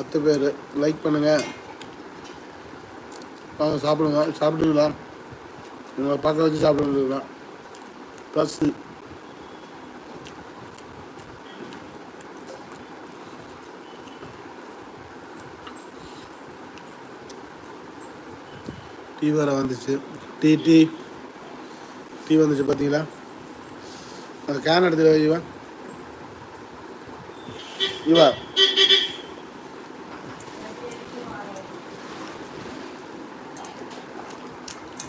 பத்து பேர். லைக் பண்ணுங்கள் வாங்க சாப்பிடுங்க. சாப்பிடுங்களா உங்களை பார்க்க வச்சு சாப்பிடுங்களா ப்ளஸ் டீ வேறு வந்துச்சு. டீ டீ டீ வந்துச்சு பார்த்தீங்களா அந்த கேன் எடுத்துகிட்டு வை இவன். இவா.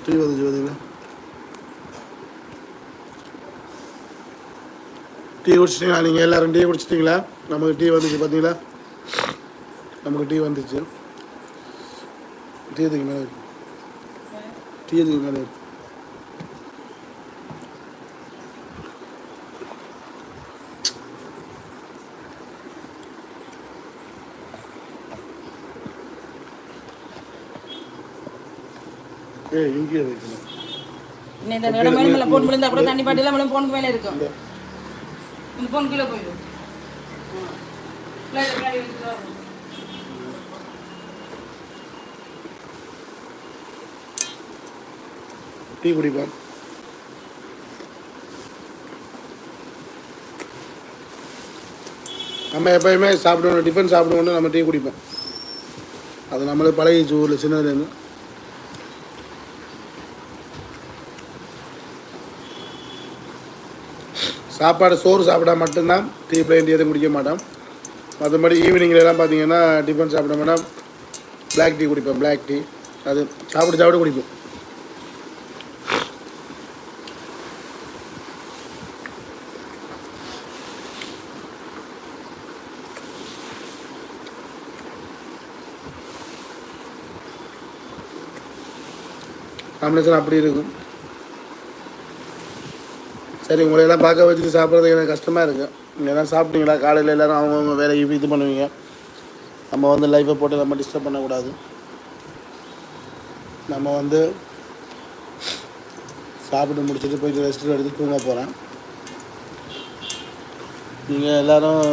டீ வந்துச்சு பார்த்தீங்களா டீ குடிச்சிட்டிங்களா நீங்கள் எல்லாரும் டீ குடிச்சிட்டிங்களா நமக்கு டீ வந்துச்சு பார்த்தீங்களா நமக்கு டீ வந்துச்சு டீ எதுக்கு மேலே டீ எதுக்கு மேலே ஏய் இங்கே வைக்கணும் இன்னும் இந்த இடம் மேலும் மேலே போன் விழுந்தா கூட தண்ணி பாட்டிலாம் மேலும் போனுக்கு மேலே இருக்கும். இந்த போன் கீழே போயிடும். டீ குடிப்பேன் நம்ம எப்பயுமே சாப்பிடணும் டிஃபன் சாப்பிடணும் நம்ம டீ குடிப்போம். அது நம்மளே பழகிச்சு ஊரில் சின்னதுலேருந்து சாப்பாடு சோறு சாப்பிட்டா மட்டும்தான் டீ பிளைன் டீ எதுவும் குடிக்க மாட்டோம். மற்றபடி ஈவினிங்லலாம் பார்த்தீங்கன்னா டிஃபன் சாப்பிட மாட்டோம். பிளாக் டீ குடிப்பேன் பிளாக் டீ அது சாப்பிட்டு சாப்பிட்டு குடிப்போம். காம்பினேஷன் அப்படி இருக்கும். சரி உங்களையெல்லாம் பார்க்க வச்சுட்டு சாப்பிட்றது எனக்கு கஷ்டமாக இருக்குது நீங்கள் எல்லாம் சாப்பிட்டீங்களா? காலையில் எல்லோரும் அவங்கவுங்க வேலைக்கு இது பண்ணுவீங்க. நம்ம வந்து லைஃப்பை போட்டு நம்ம டிஸ்டர்ப் பண்ணக்கூடாது. நம்ம வந்து சாப்பிட்டு முடிச்சுட்டு போயிட்டு ரெஸ்ட் எடுத்து தூங்க போகிறேன் நீங்கள் எல்லோரும்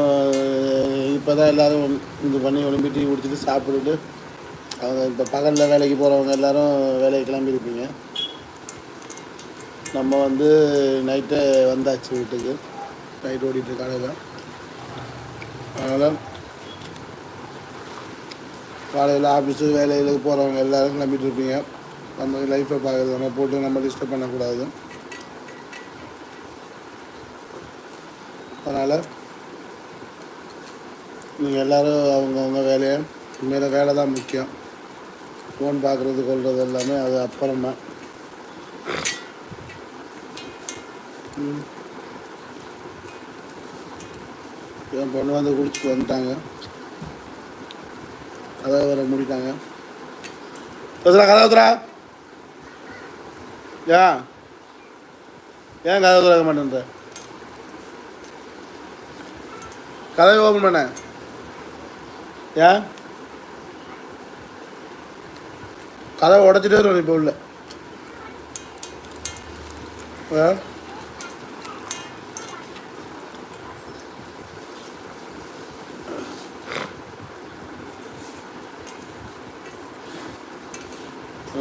இப்போ தான் எல்லோரும் இது பண்ணி ஒலிம்பி டீ குடிச்சிட்டு சாப்பிட்டுட்டு அவங்க இப்போ பகலில் வேலைக்கு போகிறவங்க எல்லோரும் வேலைக்கு கிளம்பியிருப்பீங்க நம்ம வந்து நைட்டே வந்தாச்சு வீட்டுக்கு. நைட் ஓடிட்டு காலையில் அதனால் காலையில் ஆஃபீஸு வேலைகளுக்கு போகிறவங்க எல்லோரும் கிளம்பிட்டு இருப்பீங்க நம்ம லைஃப்பை பார்க்குறது நம்ம போட்டு நம்ம டிஸ்டர்ப் பண்ணக்கூடாது. அதனால் நீங்கள் எல்லோரும் அவங்கவுங்க வேலையை மேலே வேலை தான் முக்கியம். ஃபோன் பார்க்குறது கொள்வது எல்லாமே அது அப்புறமா என் பொண்ணு வந்து குடிச்சிட்டு வந்துட்டாங்க. கதவை வர மூடிட்டாங்க. பேசுறா கதவை ஊத்துறா ஏன் ஏன் கதவை திறக்க மாட்டேன்ற? கதவை ஓப்பன் பண்ண. ஏன் கதவை உடச்சிட்டே இருக்கணும் இப்போ உள்ள. ஆ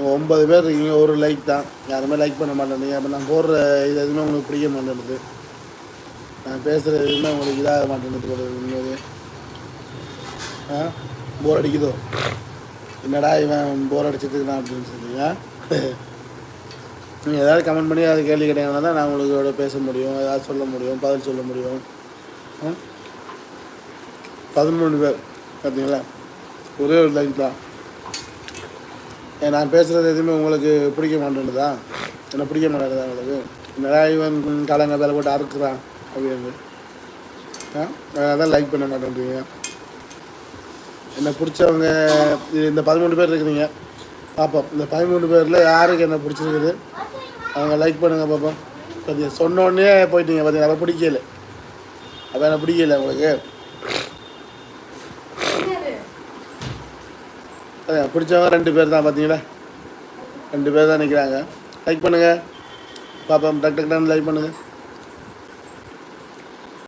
நீங்க ஒன்பது பேர் இருக்கீங்க ஒரு லைக் தான். யாருமே லைக் பண்ண மாட்டேங்க அப்போ நான் போடுற இது எதுவுமே உங்களுக்கு பிடிக்க மாட்டேங்குது நான் பேசுகிற எதுவுமே உங்களுக்கு இதாக மாட்டேங்குது போல ஆ? போர் அடிக்குதோ? என்னடா இவன் போர் அடிச்சிட்டு இருக்கான் அப்படின்னு சொல்லுங்க நீங்கள் ஏதாவது கமெண்ட் பண்ணி அது கேள்வி கேட்டீங்கன்னா தான் நான் உங்களோட பேச முடியும் ஏதாவது சொல்ல முடியும் பதில் சொல்ல முடியும். பதிமூணு பேர் பார்த்தீங்களா? ஒரே ஒரு லைக் தான். நான் பேசுகிறது எதுவுமே உங்களுக்கு பிடிக்க மாட்டேன்னுதா? என்ன பிடிக்க மாட்டேங்குதா உங்களுக்கு? என்னடா இவன் காலங்க வேலை போட்டு அறுக்குறான் அப்படின்னு அதான் லைக் பண்ண மாட்டேன்றீங்க. என்னை பிடிச்சவங்க இது இந்த பதிமூணு பேர் இருக்கிறீங்க. பார்ப்போம் இந்த பதிமூணு பேரில் யாருக்கு என்ன பிடிச்சிருக்குது? அவங்க லைக் பண்ணுங்கள் பார்ப்போம் கொஞ்சம் சொன்னோடனே போயிட்டீங்க பார்த்தீங்கன்னா அப்போ பிடிக்கல. அப்போ எனக்கு பிடிக்கல உங்களுக்கு. பிடிச்சவங்க ரெண்டு பேர் தான் பார்த்தீங்களா? ரெண்டு பேர் தான் நிற்கிறாங்க லைக் பண்ணுங்கள் பாப்பா டக் டக் லைக் பண்ணுங்கள்